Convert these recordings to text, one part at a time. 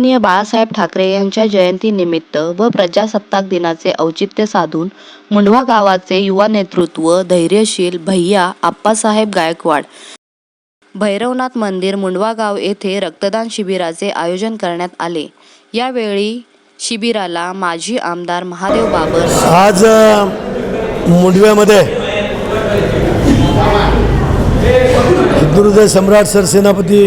वंदनीय बाळासाहेब ठाकरे यांच्या जयंतीनिमित्त व प्रजासत्ताक दिनाचे औचित्य साधून मुंढवा गावाचे युवा नेतृत्व धैर्यशील भैया आप्पासाहेब गायकवाड भैरवनाथ मंदिर मुंडवा गाव येथे रक्तदान शिबिराचे आयोजन करण्यात आले. यावेळी शिबिराला माजी आमदार महादेव बाबर आज मुंडव्यामध्ये हिंदुहृदय सम्राट सरसेनापती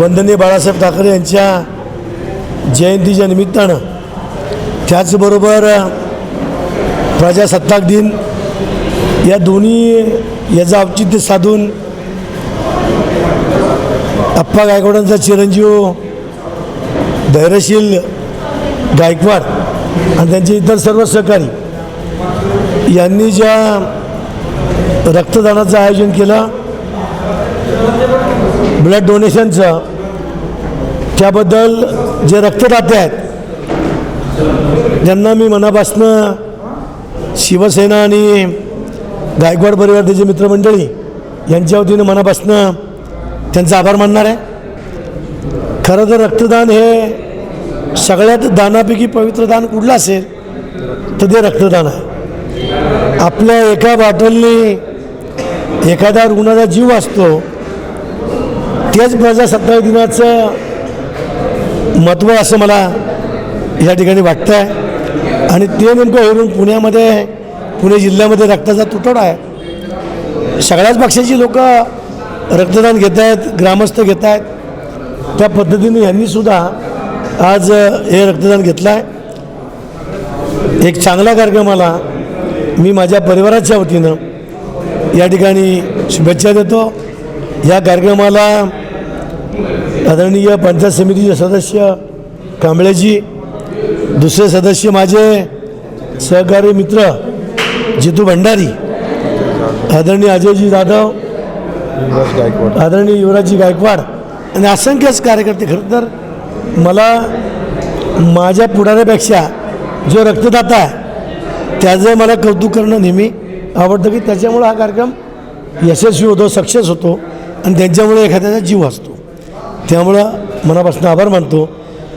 वंदनीय बाळासाहेब ठाकरे यांच्या जयंतीच्या निमित्तानं त्याचबरोबर प्रजासत्ताक दिन या दोन्ही याचं औचित्य साधून अप्पा गायकवाडांचा चिरंजीव धैर्यशील गायकवाड आणि त्यांचे इतर सर्व सहकारी यांनी ज्या रक्तदानाचं आयोजन केलं ब्लड डोनेशनचं त्याबद्दल जे रक्तदाते आहेत ज्यांना मी मनापासनं शिवसेना आणि गायकवाड परिवाराचे मित्रमंडळी यांच्या वतीनं मनापासनं त्यांचा आभार मानणार आहे. खरं तर रक्तदान हे सगळ्यात दानापैकी पवित्र दान कुठलं असेल तर ते रक्तदान आहे. आपल्या एका बाटलनी एखाद्या रुग्णाचा जीव असतो तेच प्रजासत्ताक दिनाचं महत्त्व असं मला या ठिकाणी वाटतं आहे आणि ते नेमकं हेरून पुण्यामध्ये पुणे जिल्ह्यामध्ये रक्ताचा तुटवडा आहे. सगळ्याच पक्षाची लोक रक्तदान घेत आहेत ग्रामस्थ घेत आहेत. त्या पद्धतीने यांनीसुद्धा आज हे रक्तदान घेतलं आहे एक चांगला कार्यक्रमाला मी माझ्या परिवाराच्या वतीनं या ठिकाणी शुभेच्छा देतो. या कार्यक्रमाला आदरणीय पंचायत समितीचे सदस्य कांबळेजी दुसरे सदस्य माझे सहकारी मित्र जितू भंडारी आदरणीय अजयजी जाधव आदरणीय युवराजजी गायकवाड आणि असंख्यच कार्यकर्ते खरं तर मला माझ्या पुढाऱ्यापेक्षा जो रक्तदाता आहे त्याचं मला कौतुक करणं नेहमी आवडतं की त्याच्यामुळं हा कार्यक्रम यशस्वी होतो सक्सेस होतो आणि त्यांच्यामुळे एखाद्याचा जीव असतो त्यामुळं मनापासून आभार मानतो.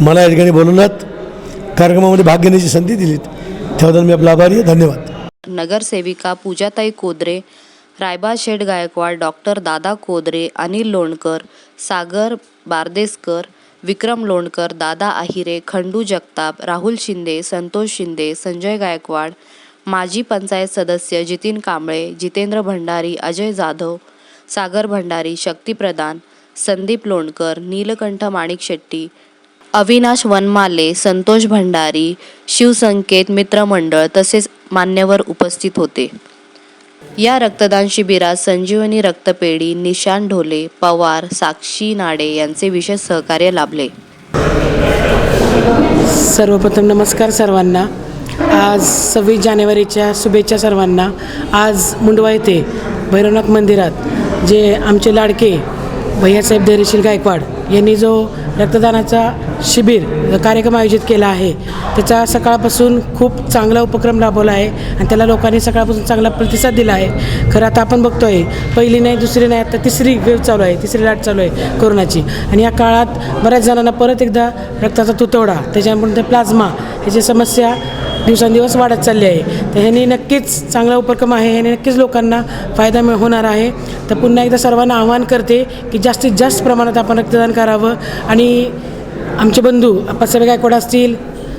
मला या ठिकाणी बोलवलं कार्यक्रमामध्ये भाग घेण्याची संधी दिलीत. त्याबद्दल मी आपला आभारी आहे. धन्यवाद. नगरसेविका पूजाताई कोदरे रायबा शेठ गायकवाड डॉक्टर दादा कोदरे अनिल लोणकर सागर बारदेसकर विक्रम लोणकर दादा आहिरे खंडू जगताप राहुल शिंदे संतोष शिंदे संजय गायकवाड माजी पंचायत सदस्य जितीन कांबळे जितेंद्र भंडारी अजय जाधव सागर भंडारी शक्ती प्रधान संदीप लोणकर नीलकंठ माणिक शेट्टी अविनाश वनमाले संतोष भंडारी शिवसंकेत मित्रमंडळ तसेच मान्यवर उपस्थित होते. या रक्तदान शिबिरात संजीवनी रक्तपेढी निशान ढोले पवार साक्षी नाडे यांचे विशेष सहकार्य लाभले. सर्वप्रथम नमस्कार सर्वांना. आज सव्वीस जानेवारीच्या शुभेच्छा सर्वांना. आज मुंडवा येथे भैरवनाथ मंदिरात जे आमचे लाडके भैयासाहेब धैर्यशील गायकवाड यांनी जो रक्तदानाचा शिबिर कार्यक्रम आयोजित केला आहे त्याचा सकाळपासून खूप चांगला उपक्रम राबवला आहे आणि त्याला लोकांनी सकाळपासून चांगला प्रतिसाद दिला आहे. खरं आता आपण बघतो आहे पहिली नाही दुसरी नाही आता तिसरी वेव चालू आहे तिसरी लाट चालू आहे कोरोनाची. आणि या काळात बऱ्याच जणांना परत एकदा रक्ताचा तुतवडा त्याच्यानंतर प्लाझ्मा ह्याची समस्या दिवसेंदिवस वाढत चालली आहे. तर ह्याने नक्कीच चांगला उपक्रम आहे. ह्याने नक्कीच लोकांना फायदा मिळ होणार आहे. तर पुन्हा एकदा सर्वांना आवाहन करते की जास्तीत जास्त प्रमाणात आपण रक्तदान करावं. आणि आमचे बंधू आप्पासाहेब गायकवाड असतील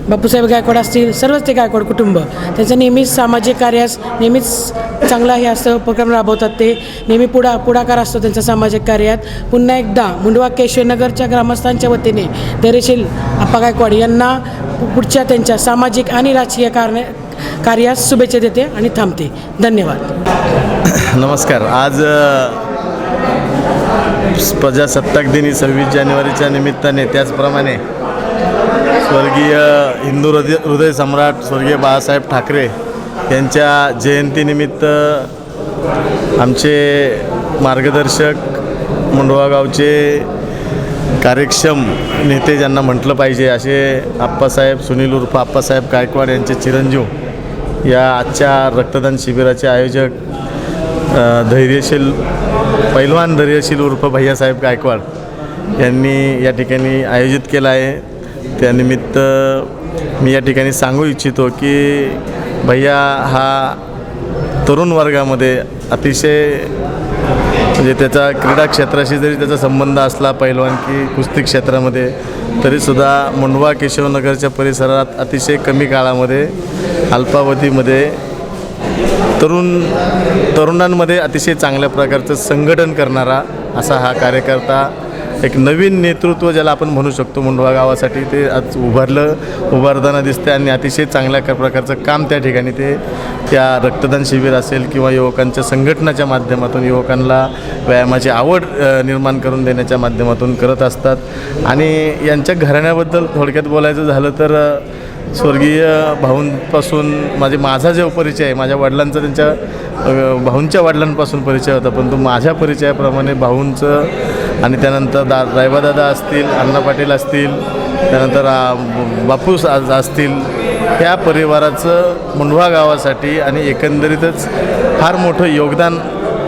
बापूसाहेब गायकवाड असतील सर्वच ते गायकवाड कुटुंब. त्यांचं नेहमीच सामाजिक कार्यास नेहमीच चांगला हे असं उपक्रम राबवतात ते. नेहमी पुढा पुढाकार असतो त्यांच्या सामाजिक कार्यात. पुन्हा एकदा मुंडवा केशवनगरच्या ग्रामस्थांच्या वतीने धैर्यशील आप्पा गायकवाड यांना पुढच्या त्यांच्या सामाजिक आणि राजकीय कारणे कार्यास शुभेच्छा देते आणि थांबते. धन्यवाद. नमस्कार. आज प्रजासत्ताक दिनी सव्वीस जानेवारीच्या निमित्ताने. त्याचप्रमाणे स्वर्गीय हिंदू हृदय हृदय सम्राट स्वर्गीय बाळासाहेब ठाकरे यांच्या जयंतीनिमित्त आमचे मार्गदर्शक मुंडवा गावचे कार्यक्षम नेते ज्यांना म्हटलं पाहिजे असे आप्पासाहेब सुनील उर्फ आप्पासाहेब गायकवाड यांचे चिरंजीव या आजच्या रक्तदान शिबिराचे आयोजक धैर्यशील पैलवान धैर्यशील उर्फ भैयासाहेब गायकवाड यांनी या ठिकाणी आयोजित केलं आहे. त्यानिमित्त मी या ठिकाणी सांगू इच्छितो की भैया हा तरुण वर्गामध्ये अतिशय म्हणजे त्याचा क्रीडा क्षेत्राशी जरी त्याचा संबंध असला पैलवानकी कुस्ती क्षेत्रामध्ये तरीसुद्धा मुंडवा केशवनगरच्या परिसरात अतिशय कमी काळामध्ये अल्पावधीमध्ये तरुण तरुणांमध्ये अतिशय चांगल्या प्रकारचं संघटन करणारा असा हा कार्यकर्ता एक नवीन नेतृत्व ज्याला आपण म्हणू शकतो मुंडवा गावासाठी ते आज उभारलं उभारताना दिसते आणि अतिशय चांगल्या क- प्रकारचं काम त्या ठिकाणी ते त्या रक्तदान शिबिर असेल किंवा युवकांच्या संघटनाच्या माध्यमातून युवकांना व्यायामाची आवड निर्माण करून देण्याच्या माध्यमातून करत असतात. आणि यांच्या घराण्याबद्दल थोडक्यात बोलायचं झालं तर स्वर्गीय भाऊंपासून माझे माझा जो परिचय आहे माझ्या वडिलांचा त्यांच्या भाऊंच्या वडिलांपासून परिचय होता पण तो माझ्या परिचयाप्रमाणे भाऊंचं आणि त्यानंतर दा रायबादादा असतील अण्णा पाटील असतील त्यानंतर बापूस आज असतील या परिवाराचं मुंढवा गावासाठी आणि एकंदरीतच फार मोठं योगदान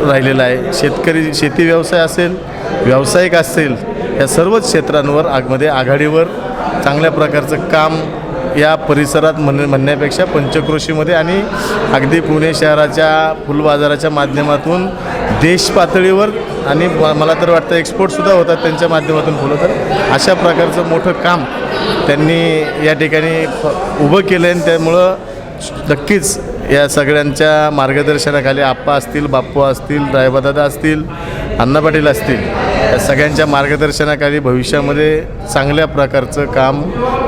राहिलेलं आहे. शेतकरी शेती व्यवसाय असेल व्यावसायिक असेल या सर्वच क्षेत्रांवर आगमध्ये आघाडीवर चांगल्या प्रकारचं काम या परिसरात म्हण म्हणण्यापेक्षा पंचक्रोशीमध्ये आणि अगदी पुणे शहराच्या फुलबाजाराच्या माध्यमातून देश पातळीवर आणि मला तर वाटतं एक्सपोर्टसुद्धा होतात त्यांच्या माध्यमातून फुलं तर. अशा प्रकारचं मोठं काम त्यांनी या ठिकाणी उभं केलं आहे आणि त्यामुळं नक्कीच या सगळ्यांच्या मार्गदर्शनाखाली आप्पा असतील बाप्पू असतील रायबादादा असतील अण्णा पाटील असतील या सगळ्यांच्या मार्गदर्शनाखाली भविष्यामध्ये चांगल्या प्रकारचं काम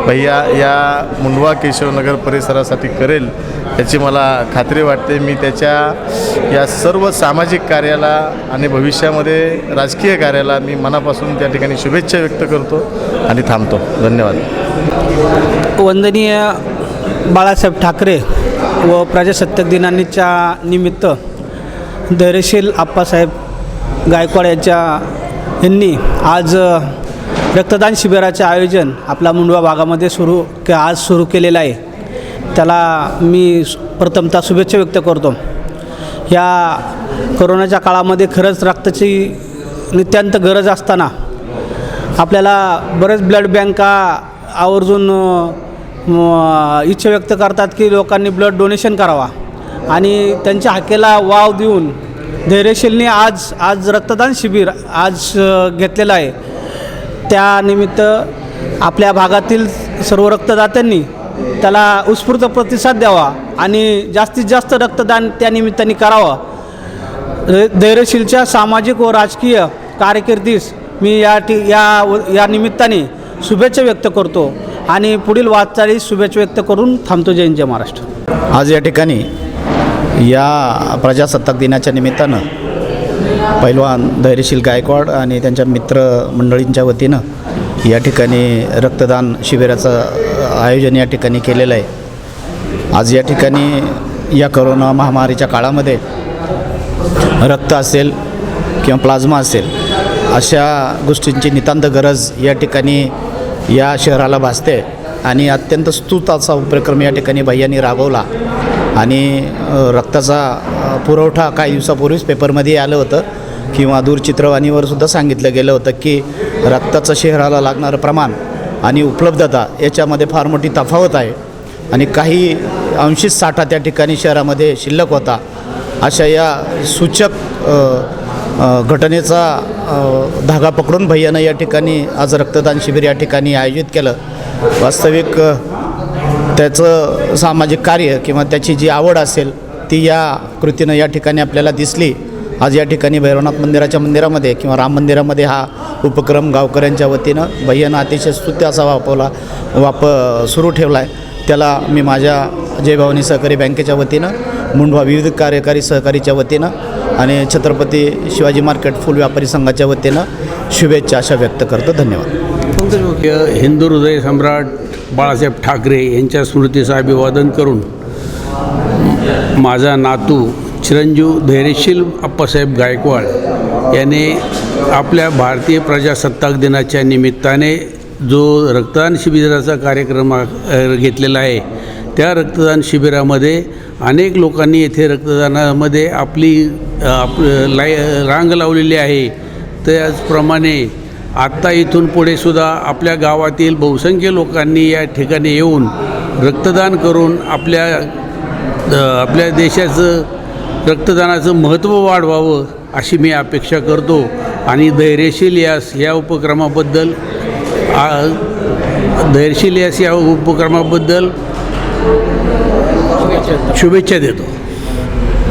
भैया या मुंडवा केशवनगर परिसरासाठी करेल याची मला खात्री वाटते. मी त्याच्या या सर्व सामाजिक कार्याला आणि भविष्यामध्ये राजकीय कार्याला मी मनापासून त्या ठिकाणी शुभेच्छा व्यक्त करतो आणि थांबतो. धन्यवाद. वंदनीय बाळासाहेब ठाकरे व प्रजासत्ताक दिनानिच्या निमित्त धैर्यशील आप्पासाहेब गायकवाड यांच्या यांनी आज रक्तदान शिबिराचे आयोजन आपला मुंडवा भागामध्ये सुरू के आज सुरू केलेलं आहे. त्याला मी प्रथमतः शुभेच्छा व्यक्त करतो. या कोरोनाच्या काळामध्ये खरंच रक्ताची नित्यांत गरज असताना आपल्याला बरेच ब्लड बँका आवर्जून इच्छा व्यक्त करतात की लोकांनी ब्लड डोनेशन करावा. आणि त्यांच्या हाकेला वाव देऊन धैर्यशीलने आज आज रक्तदान शिबिर आज घेतलेलं आहे. त्यानिमित्त आपल्या भागातील सर्व रक्तदात्यांनी त्याला उत्स्फूर्त प्रतिसाद द्यावा आणि जास्तीत जास्त रक्तदान त्या निमित्ताने करावं. धैर्यशीलच्या सामाजिक व राजकीय कारकिर्दीस मी या टी या व- या निमित्ताने शुभेच्छा व्यक्त करतो आणि पुढील वाटचालीस शुभेच्छा व्यक्त करून थांबतो जय जय महाराष्ट्र. आज या ठिकाणी या प्रजासत्ताक दिनाच्या निमित्तानं पैलवान धैर्यशील गायकवाड आणि त्यांच्या मित्रमंडळींच्या वतीनं या ठिकाणी रक्तदान शिबिराचं आयोजन या ठिकाणी केलेलं आहे. आज या ठिकाणी या करोना महामारीच्या काळामध्ये रक्त असेल किंवा प्लाझ्मा असेल अशा गोष्टींची नितांत गरज या ठिकाणी या शहराला भासते. आणि अत्यंत स्तुत असा उपक्रम या ठिकाणी भैयांनी राबवला. आणि रक्ताचा पुरवठा काही दिवसापूर्वीच पेपरमध्ये आलं होतं किंवा दूरचित्रवाणीवर सुद्धा सांगितलं गेलं होतं की रक्ताचं शहराला लागणारं प्रमाण आणि उपलब्धता याच्यामध्ये फार मोठी तफावत आहे. आणि काही अंशित साठा त्या ठिकाणी शहरामध्ये शिल्लक होता. अशा या सूचक घटनेचा धागा पकडून भैयानं या ठिकाणी आज रक्तदान शिबिर या ठिकाणी आयोजित केलं. वास्तविक त्याचं सामाजिक कार्य किंवा त्याची जी आवड असेल ती या कृतीनं या ठिकाणी आपल्याला दिसली. आज या ठिकाणी भैरवनाथ मंदिराच्या मंदिरामध्ये किंवा राम मंदिरामध्ये हा उपक्रम गावकऱ्यांच्या वतीनं भैयानं अतिशय स्तुत्य असा वापवला वाप सुरू ठेवला आहे त्याला मी माझ्या जयभवानी सहकारी बँकेच्या वतीनं मुंडवा विविध कार्यकारी सहकारीच्या वतीनं आणि छत्रपती शिवाजी मार्केट फुल व्यापारी संघाच्या वतीनं शुभेच्छा अशा व्यक्त करतो. धन्यवाद. हिंदू हृदय सम्राट बाळासाहेब ठाकरे यांच्या स्मृतीचं अभिवादन करून माझा नातू चिरंजीव धैर्यशील अप्पासाहेब गायकवाड याने आपल्या भारतीय प्रजासत्ताक दिनाच्या निमित्ताने जो रक्तदान शिबिराचा कार्यक्रम घेतलेला आहे त्या रक्तदान शिबिरामध्ये अनेक लोकांनी येथे रक्तदानामध्ये आपली आप लाय रांग लावलेली आहे. त्याचप्रमाणे आत्ता इथून पुढेसुद्धा आपल्या गावातील बहुसंख्य लोकांनी या ठिकाणी येऊन रक्तदान करून आपल्या आपल्या देशाचं रक्तदानाचं महत्त्व वाढवावं अशी मी अपेक्षा करतो. आणि धैर्यशील यास या उपक्रमाबद्दल धैर्यशील यास या उपक्रमाबद्दल शुभेच्छा देतो.